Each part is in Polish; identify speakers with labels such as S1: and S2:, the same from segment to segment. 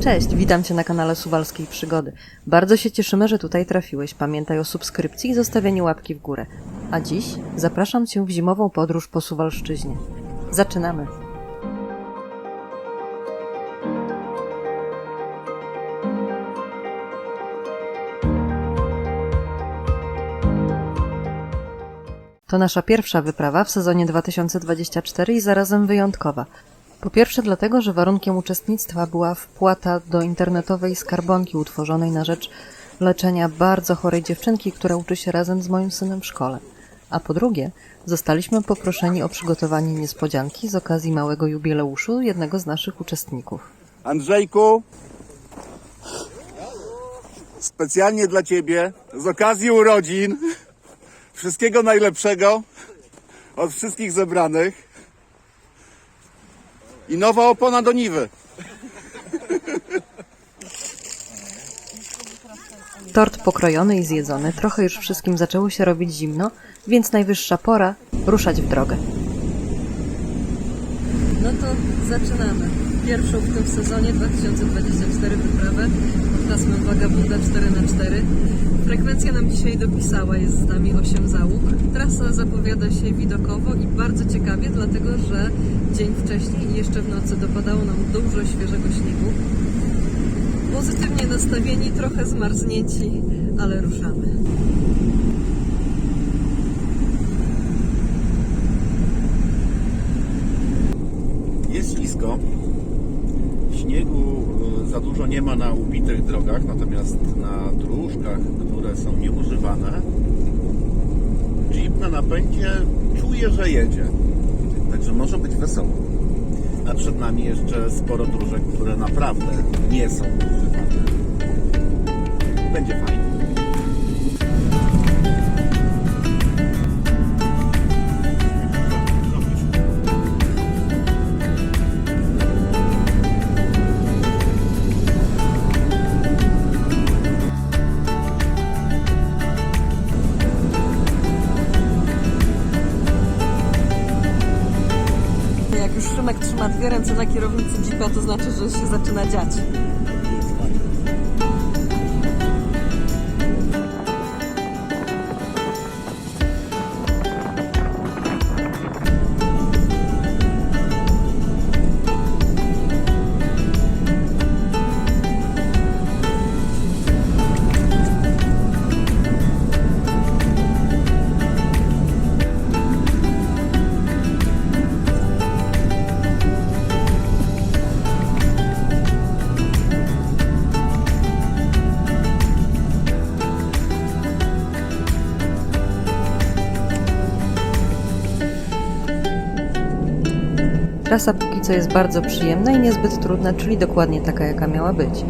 S1: Cześć, witam Cię na kanale Suwalskiej Przygody. Bardzo się cieszymy, że tutaj trafiłeś. Pamiętaj o subskrypcji i zostawieniu łapki w górę. A dziś zapraszam Cię w zimową podróż po Suwalszczyźnie. Zaczynamy! To nasza pierwsza wyprawa w sezonie 2024 i zarazem wyjątkowa. Po pierwsze dlatego, że warunkiem uczestnictwa była wpłata do internetowej skarbonki utworzonej na rzecz leczenia bardzo chorej dziewczynki, która uczy się razem z moim synem w szkole. A po drugie, zostaliśmy poproszeni o przygotowanie niespodzianki z okazji małego jubileuszu jednego z naszych uczestników.
S2: Andrzejku, specjalnie dla Ciebie, z okazji urodzin, wszystkiego najlepszego od wszystkich zebranych i nowa opona do Niwy.
S1: Tort pokrojony i zjedzony, trochę już wszystkim zaczęło się robić zimno, więc najwyższa pora ruszać w drogę. To zaczynamy. Pierwszą w tym sezonie 2024 wyprawę pod hasłem Vagabunda 4x4. Frekwencja nam dzisiaj dopisała, jest z nami 8 załóg. Trasa zapowiada się widokowo i bardzo ciekawie, dlatego że dzień wcześniej i jeszcze w nocy dopadało nam dużo świeżego śniegu. Pozytywnie nastawieni, trochę zmarznięci, ale ruszamy.
S2: Jest ślisko. Śniegu y, za dużo nie ma na ubitych drogach, natomiast na dróżkach, które są nieużywane, Jeep na napędzie czuje, że jedzie. Także może być wesoło. A przed nami jeszcze sporo dróżek, które naprawdę nie są używane. Będzie fajnie.
S1: Dwie ręce na kierownicy Jeepa, to znaczy, że się zaczyna dziać. Trasa póki co jest bardzo przyjemna i niezbyt trudna, czyli dokładnie taka, jaka miała być.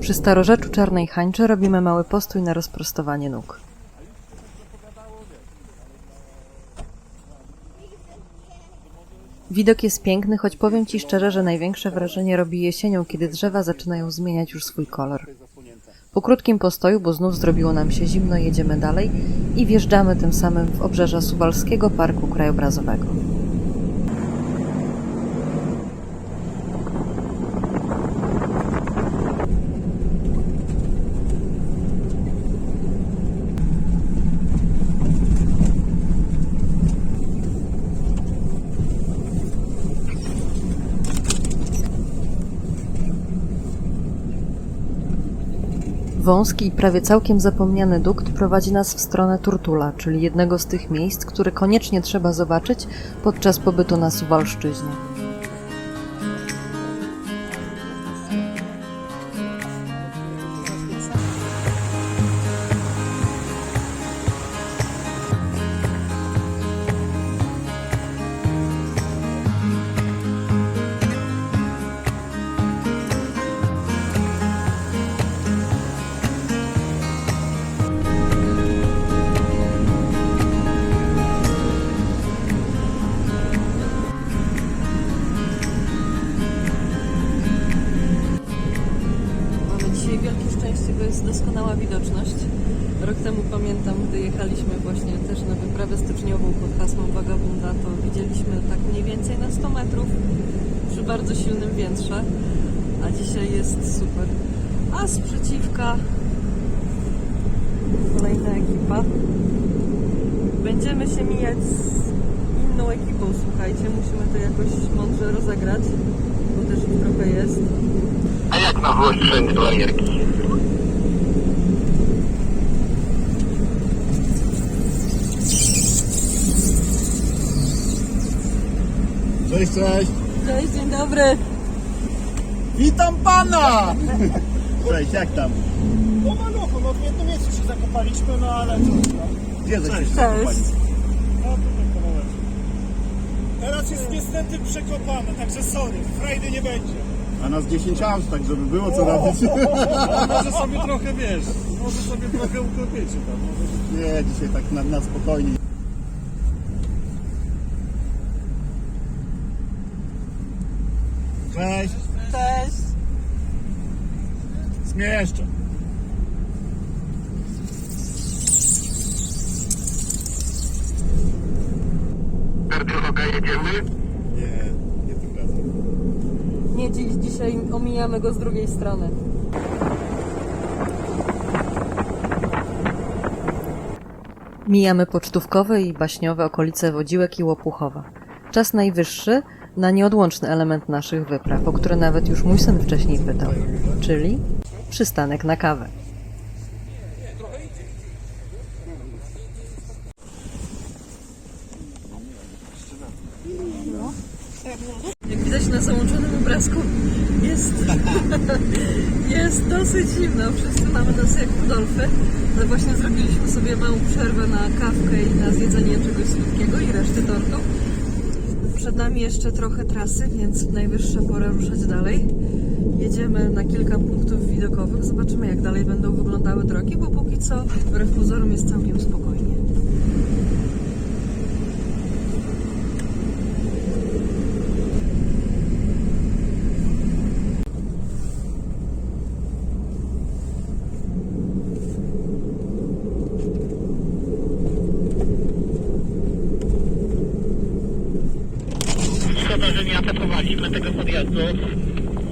S1: Przy starorzeczu Czarnej Hańczy robimy mały postój na rozprostowanie nóg. Widok jest piękny, choć powiem Ci szczerze, że największe wrażenie robi jesienią, kiedy drzewa zaczynają zmieniać już swój kolor. Po krótkim postoju, bo znów zrobiło nam się zimno, jedziemy dalej i wjeżdżamy tym samym w obrzeża Suwalskiego Parku Krajobrazowego. Wąski i prawie całkiem zapomniany dukt prowadzi nas w stronę Turtula, czyli jednego z tych miejsc, które koniecznie trzeba zobaczyć podczas pobytu na Suwalszczyźnie. Bardzo silnym wietrze. a dzisiaj jest super. A sprzeciwka kolejna ekipa. Będziemy się mijać z inną ekipą, słuchajcie. Musimy to jakoś mądrze rozegrać, bo też ich trochę jest.
S3: A jak na włostrzeń do Ameriki?
S2: Cześć, cześć!
S1: Cześć, dzień dobry.
S4: Witam pana!
S2: Cześć, jak tam?
S4: No maluchu, no w jednym miejscu się zakopaliśmy, no ale trudno.
S2: Gdzie żeście się
S1: Cześć.
S2: zakopali?
S4: No tutaj. Teraz jest niestety przekopane, także sorry, frajdy nie będzie.
S5: A nas 10 aut, tak żeby było co robić.
S4: Może sobie trochę, wiesz, może sobie trochę ukopiecie tam. Może...
S5: Nie, dzisiaj tak na, na spokojnie.
S4: Cześć,
S1: Cześć.
S4: zmieszczę.
S3: Drogę jedziemy?
S5: Nie, nie tym razem.
S1: Nie dziś, dzisiaj omijamy go z drugiej strony. Mijamy pocztówkowe i baśniowe okolice Wodziłek i Łopuchowa. Czas najwyższy na nieodłączny element naszych wypraw, o który nawet już mój syn wcześniej pytał, czyli przystanek na kawę. Jak widać na załączonym obrazku jest, jest dosyć zimno. Wszyscy mamy nos jak Rudolfy. No właśnie zrobiliśmy sobie małą przerwę na kawkę i na zjedzenie czegoś słodkiego i reszty tortu. Przed nami jeszcze trochę trasy, więc najwyższa pora ruszać dalej. Jedziemy na kilka punktów widokowych. Zobaczymy jak dalej będą wyglądały drogi, bo póki co wbrew pozorom jest całkiem spokojnie.
S3: Szkoda, że nie atakowaliśmy tego podjazdu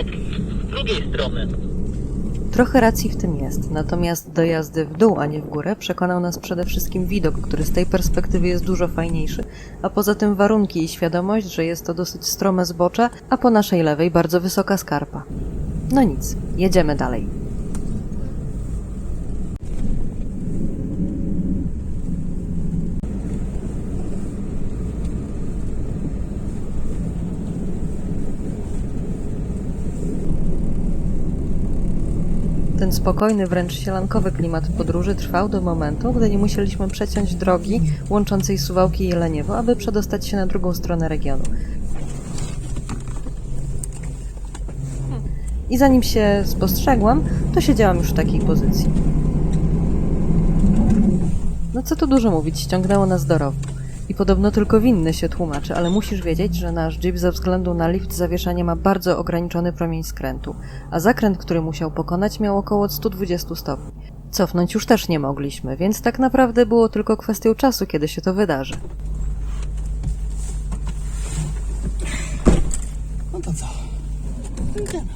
S3: od drugiej strony.
S1: Trochę racji w tym jest, natomiast do jazdy w dół, a nie w górę przekonał nas przede wszystkim widok, który z tej perspektywy jest dużo fajniejszy, a poza tym warunki i świadomość, że jest to dosyć strome zbocze, a po naszej lewej bardzo wysoka skarpa. No nic, jedziemy dalej. Ten spokojny, wręcz sielankowy klimat podróży trwał do momentu, gdy nie musieliśmy przeciąć drogi łączącej Suwałki i Jeleniewo, aby przedostać się na drugą stronę regionu. I zanim się spostrzegłam, to siedziałam już w takiej pozycji. No co tu dużo mówić, ściągnęło nas do rowu. I podobno tylko winny się tłumaczy, ale musisz wiedzieć, że nasz Jeep ze względu na lift zawieszania ma bardzo ograniczony promień skrętu, a zakręt, który musiał pokonać miał około 120 stopni. Cofnąć już też nie mogliśmy, więc tak naprawdę było tylko kwestią czasu, kiedy się to wydarzy.
S4: No to co? Idziemy.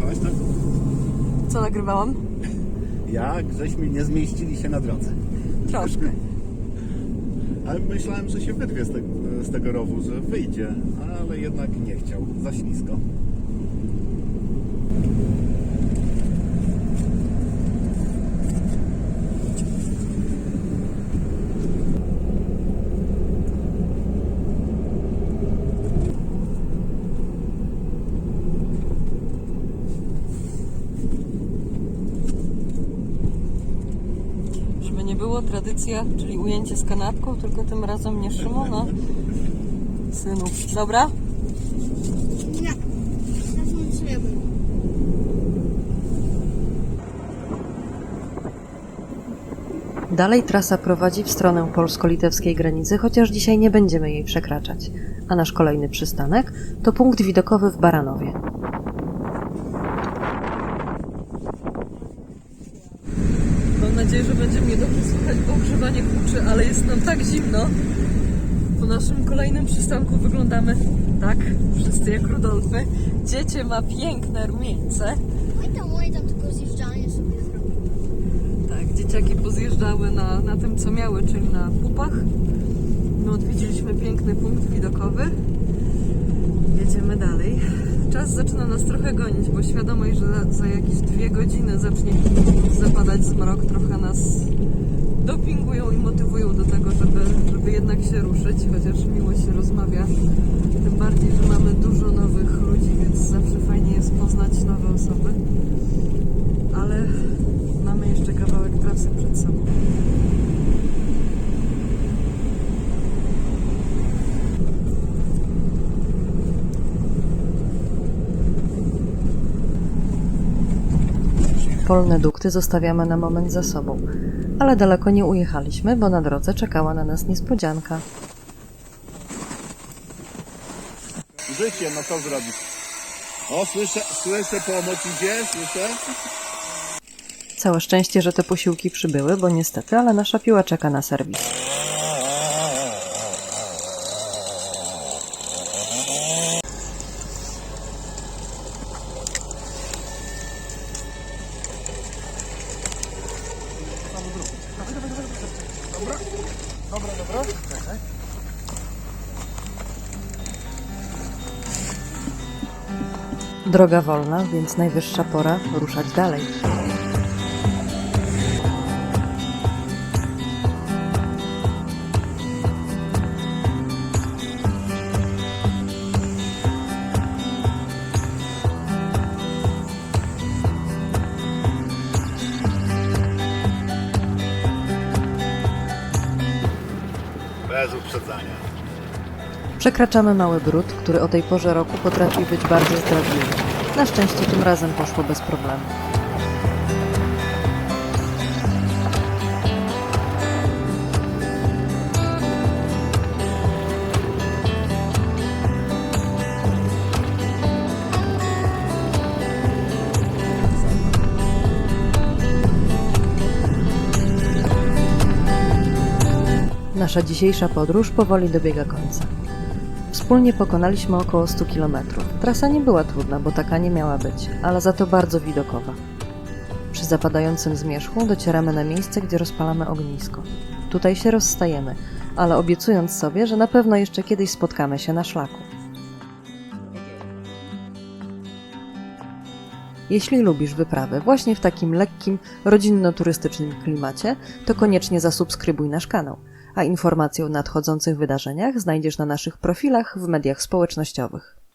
S2: Chodź, tak?
S1: Co nagrywałam?
S2: Jak żeśmy nie zmieścili się na drodze.
S1: Troszkę.
S2: Ale myślałem, że się wyrwie z, te, z tego rowu, że wyjdzie, ale jednak nie chciał. Za ślisko.
S1: Żeby nie było tradycja, czyli ujęcie z kanapką, tylko tym razem nie Szymona. Synu. Dobra?
S6: Nie.
S1: Dalej trasa prowadzi w stronę polsko-litewskiej granicy, chociaż dzisiaj nie będziemy jej przekraczać. A nasz kolejny przystanek to punkt widokowy w Baranowie. Nadzieję, że będzie mnie dobrze słychać, bo ogrzewanie huczy, ale jest nam tak zimno. Po naszym kolejnym przystanku wyglądamy tak, wszyscy jak Rudolfy. Dziecię ma piękne rumieńce.
S6: Oj tam, oj tam, tylko zjeżdżanie sobie zrobił.
S1: Tak, dzieciaki pozjeżdżały na, na tym, co miały, czyli na pupach. My odwiedziliśmy piękny punkt widokowy. Jedziemy dalej. Czas zaczyna nas trochę gonić, bo świadomość, że za, jakieś dwie godziny zacznie zapadać zmrok, trochę nas dopingują i motywują do tego, żeby, żeby jednak się ruszyć, chociaż miło się rozmawia. Tym bardziej, że mamy dużo nowych ludzi, więc zawsze fajnie jest poznać nowe osoby. Ale mamy jeszcze kawałek trasy przed sobą. Polne dukty zostawiamy na moment za sobą, ale daleko nie ujechaliśmy, bo na drodze czekała na nas niespodzianka.
S5: Życie, no co zrobić? O, słyszę, słyszę pomoc idzie, słyszę.
S1: Całe szczęście, że te posiłki przybyły, bo niestety, ale nasza piła czeka na serwis. Droga wolna, więc najwyższa pora ruszać dalej. Przekraczamy mały brud, który o tej porze roku potrafi być bardzo zdradliwy. Na szczęście tym razem poszło bez problemu. Nasza dzisiejsza podróż powoli dobiega końca. Wspólnie pokonaliśmy około 100 km. Trasa nie była trudna, bo taka nie miała być, ale za to bardzo widokowa. Przy zapadającym zmierzchu docieramy na miejsce, gdzie rozpalamy ognisko. Tutaj się rozstajemy, ale obiecując sobie, że na pewno jeszcze kiedyś spotkamy się na szlaku. Jeśli lubisz wyprawy właśnie w takim lekkim, rodzinno-turystycznym klimacie, to koniecznie zasubskrybuj nasz kanał, a informacje o nadchodzących wydarzeniach znajdziesz na naszych profilach w mediach społecznościowych.